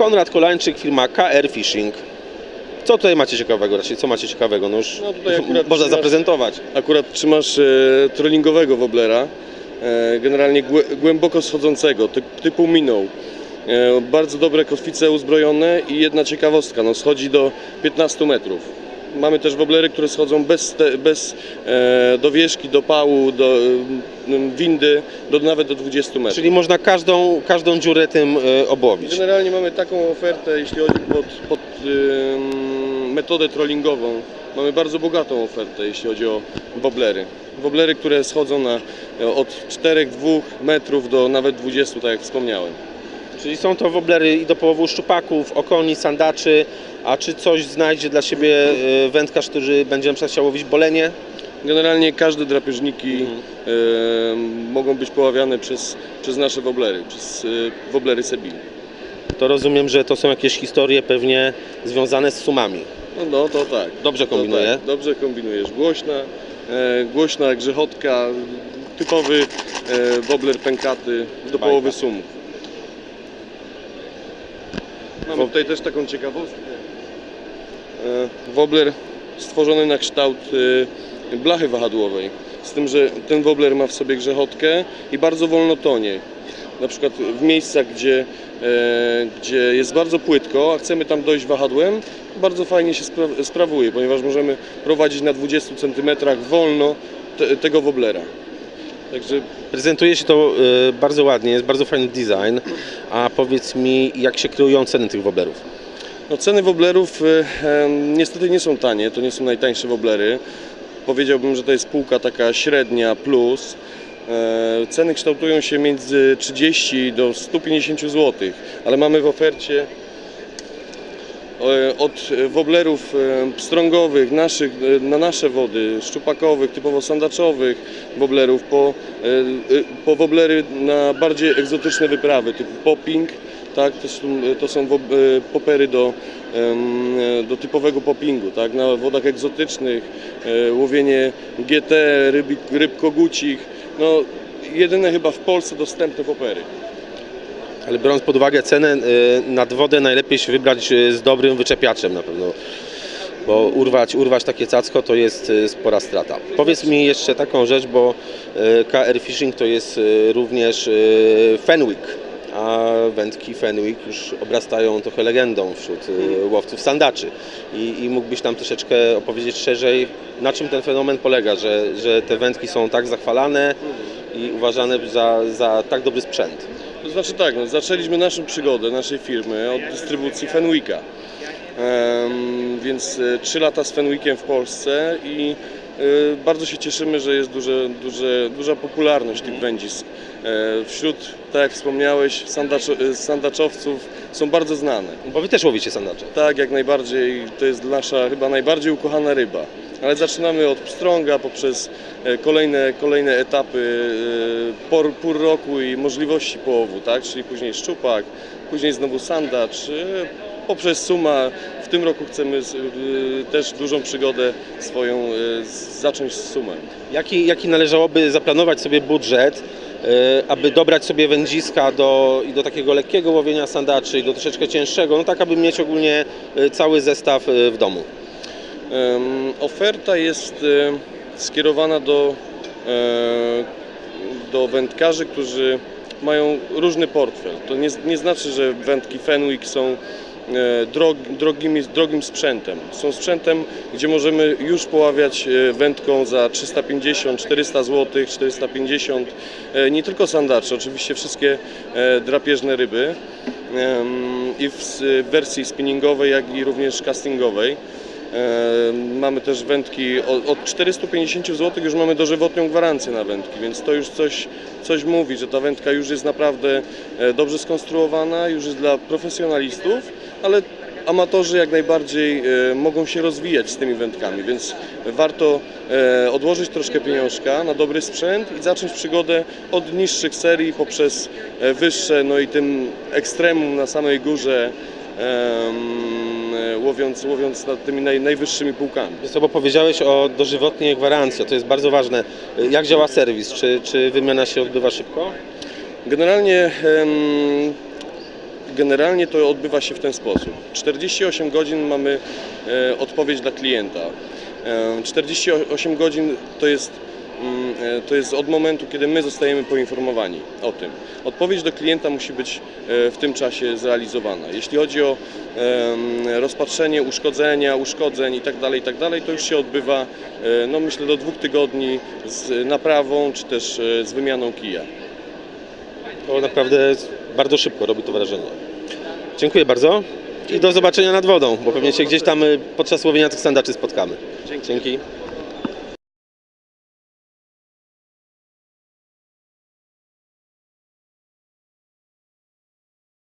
Konrad Kolańczyk, firma KR Fishing. Co tutaj macie ciekawego? Raczej co macie ciekawego? No już No tutaj można trzymasz- zaprezentować. Akurat trzymasz e, trollingowego woblera, e, generalnie głę- głęboko schodzącego, typ, typu minął. E, bardzo dobre kotwice uzbrojone i jedna ciekawostka, no schodzi do 15 metrów. Mamy też woblery, które schodzą bez, te, bez e, dowieszki, do pału, do e, windy, do, nawet do 20 metrów. Czyli można każdą, każdą dziurę tym e, obłowić. Generalnie mamy taką ofertę, jeśli chodzi pod, pod ym, metodę trollingową. Mamy bardzo bogatą ofertę, jeśli chodzi o woblery. Woblery, które schodzą na, e, od 4-2 metrów do nawet 20, tak jak wspomniałem. Czyli są to woblery i do połowu szczupaków, okoni, sandaczy. A czy coś znajdzie dla siebie e, wędkarz, który będzie na przykład chciał łowić bolenie? Generalnie każde drapieżniki Mhm. e, mogą być poławiane przez, przez nasze woblery, przez e, woblery Sebil. To rozumiem, że to są jakieś historie pewnie związane z sumami. No, no to tak. Dobrze kombinuję. tak, dobrze kombinujesz. Głośna, e, głośna grzechotka, typowy e, wobler pękaty do Bajka. połowy sumów. Wob- tutaj też taką ciekawostkę. E, wobler stworzony na kształt e, blachy wahadłowej. Z tym, że ten wobler ma w sobie grzechotkę i bardzo wolno tonie. Na przykład w miejscach, gdzie, e, gdzie jest bardzo płytko, a chcemy tam dojść wahadłem, bardzo fajnie się spra- sprawuje, ponieważ możemy prowadzić na 20 cm wolno te, tego woblera. Także Prezentuje się to e, bardzo ładnie, jest bardzo fajny design. A powiedz mi, jak się kreują ceny tych woblerów? No, ceny woblerów e, niestety nie są tanie, to nie są najtańsze woblery. Powiedziałbym, że to jest półka taka średnia plus. E, Ceny kształtują się między 30 do 150 zł, ale mamy w ofercie od woblerów e, pstrągowych, naszych, e, na nasze wody, szczupakowych, typowo sandaczowych woblerów, po, e, e, po woblery na bardziej egzotyczne wyprawy, typu popping, tak, to są, to są e, popery do, e, do typowego poppingu, tak, na wodach egzotycznych, e, łowienie GT, ryb, ryb kogucich, no jedyne chyba w Polsce dostępne popery. Ale biorąc pod uwagę cenę, e, nad wodę najlepiej się wybrać e, z dobrym wyczepiaczem na pewno. Bo urwać, urwać takie cacko to jest e, spora strata. Powiedz mi jeszcze taką rzecz, bo KR Fishing to jest również Fenwick, a wędki Fenwick już obrastają trochę legendą wśród łowców sandaczy. I, I mógłbyś nam troszeczkę opowiedzieć szerzej, na czym ten fenomen polega, że, że te wędki są tak zachwalane i uważane za, za tak dobry sprzęt. To znaczy tak, no, zaczęliśmy naszą przygodę, naszej firmy od dystrybucji Fenwicka. Em, więc 3 lata z Fenwickiem w Polsce i e, bardzo się cieszymy, że jest duże, duże, duża popularność tych wędzisk. E, wśród, tak jak wspomniałeś, e, sandaczowców są bardzo znane. Bo wy też łowicie sandacze. Tak, jak najbardziej, to jest nasza chyba najbardziej ukochana ryba. Ale zaczynamy od pstrąga poprzez e, kolejne, kolejne etapy e, por, pór roku i możliwości połowu, tak? czyli później szczupak, później znowu sandacz, e, poprzez suma. W tym roku chcemy też dużą przygodę swoją zacząć z sumem. Jaki, jaki należałoby zaplanować sobie budżet, aby dobrać sobie wędziska do, i do takiego lekkiego łowienia sandaczy i do troszeczkę cięższego, no tak aby mieć ogólnie cały zestaw w domu. Oferta jest e, skierowana do, e, do wędkarzy, którzy mają różny portfel. To nie, nie znaczy, że wędki Fenwick są e, drog, drogimi, drogim sprzętem. Są sprzętem, gdzie możemy już poławiać wędką za 350-400 zł, 450. E, Nie tylko sandacze, oczywiście wszystkie drapieżne ryby. I w wersji spinningowej, jak i również castingowej. E, Mamy też wędki od, od 450 zł już mamy dożywotnią gwarancję na wędki, więc to już coś, coś mówi, że ta wędka już jest naprawdę e, dobrze skonstruowana, już jest dla profesjonalistów, ale amatorzy jak najbardziej e, mogą się rozwijać z tymi wędkami, więc warto odłożyć troszkę pieniążka na dobry sprzęt i zacząć przygodę od niższych serii poprzez wyższe, no i tym ekstremum na samej górze e, łowiąc, łowiąc nad tymi naj, najwyższymi półkami. Wiesz co, bo powiedziałeś o dożywotniej gwarancji, to jest bardzo ważne. E, Jak działa serwis? Czy, czy wymiana się odbywa szybko? Generalnie generalnie to odbywa się w ten sposób. 48 godzin mamy e, odpowiedź dla klienta. E, 48 godzin to jest, e, to jest od momentu, kiedy my zostajemy poinformowani o tym. Odpowiedź do klienta musi być e, w tym czasie zrealizowana. Jeśli chodzi o rozpatrzenie uszkodzenia, uszkodzeń itd., itd., to już się odbywa e, no myślę do dwóch tygodni z naprawą czy też e, z wymianą kija. To naprawdę bardzo szybko robi to wrażenie. Dziękuję bardzo i do zobaczenia nad wodą, bo pewnie się gdzieś tam podczas łowienia tych sandaczy spotkamy. Dzięki.